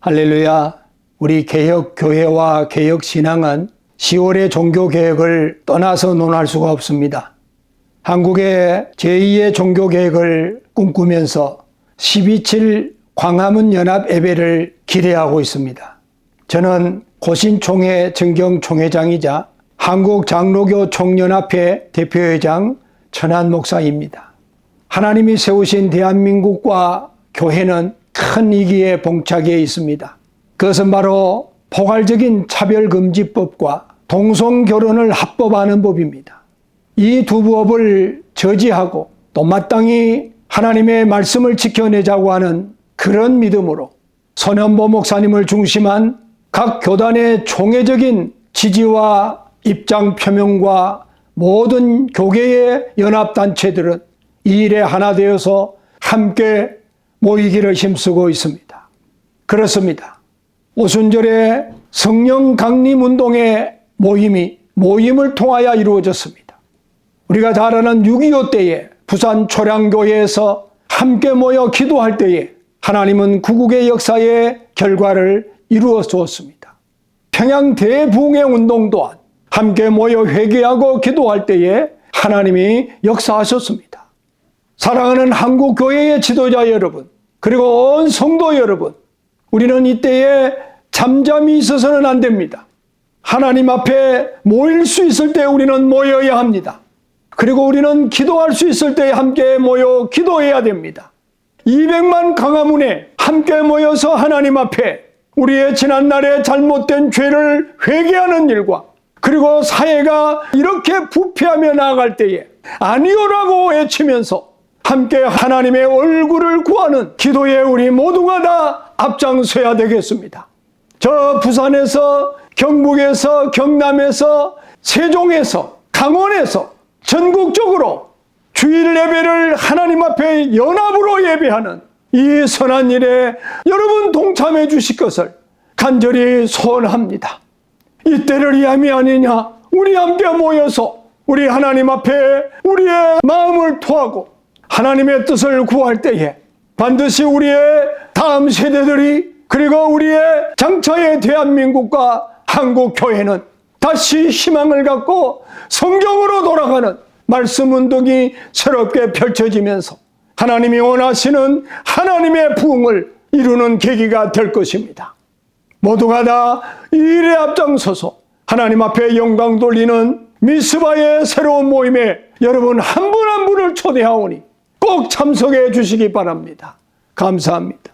할렐루야. 우리 개혁 교회와 개혁 신앙은 10월의 종교 개혁을 떠나서 논할 수가 없습니다. 한국의 제2의 종교 개혁을 꿈꾸면서 12.7 광화문 연합 예배를 기대하고 있습니다. 저는 고신총회 정경 총회장이자 한국 장로교 총연합회 대표회장 천한 목사입니다. 하나님이 세우신 대한민국과 교회는 큰 위기에 봉착해 있습니다. 그것은 바로 포괄적인 차별금지법과 동성결혼을 합법화하는 법입니다. 이 두 법을 저지하고 또 마땅히 하나님의 말씀을 지켜내자고 하는 그런 믿음으로 선현보 목사님을 중심한 각 교단의 총회적인 지지와 입장 표명과 모든 교계의 연합단체들은 이 일에 하나 되어서 함께 모이기를 힘쓰고 있습니다. 그렇습니다. 오순절에 성령 강림 운동의 모임이 모임을 통하여 이루어졌습니다. 우리가 잘 아는 6.25 때에 부산 초량교회에서 함께 모여 기도할 때에 하나님은 구국의 역사의 결과를 이루어 주었습니다. 평양 대붕의 운동 또한 함께 모여 회개하고 기도할 때에 하나님이 역사하셨습니다. 사랑하는 한국 교회의 지도자 여러분, 그리고 온 성도 여러분, 우리는 이때에 잠잠히 있어서는 안 됩니다. 하나님 앞에 모일 수 있을 때 우리는 모여야 합니다. 그리고 우리는 기도할 수 있을 때 함께 모여 기도해야 됩니다. 200만 강화문에 함께 모여서 하나님 앞에 우리의 지난날의 잘못된 죄를 회개하는 일과 그리고 사회가 이렇게 부패하며 나아갈 때에 아니오라고 외치면서 함께 하나님의 얼굴을 구하는 기도에 우리 모두가 다 앞장서야 되겠습니다. 저 부산에서 경북에서 경남에서 세종에서 강원에서 전국적으로 주일 예배를 하나님 앞에 연합으로 예배하는 이 선한 일에 여러분 동참해 주실 것을 간절히 소원합니다. 이때를 이함이 아니냐 우리 함께 모여서 우리 하나님 앞에 우리의 마음을 토하고 하나님의 뜻을 구할 때에 반드시 우리의 다음 세대들이 그리고 우리의 장차의 대한민국과 한국 교회는 다시 희망을 갖고 성경으로 돌아가는 말씀 운동이 새롭게 펼쳐지면서 하나님이 원하시는 하나님의 부흥을 이루는 계기가 될 것입니다. 모두가 다 이 일에 앞장서서 하나님 앞에 영광 돌리는 미스바의 새로운 모임에 여러분 한 분한 분을 초대하오니 꼭 참석해 주시기 바랍니다. 감사합니다.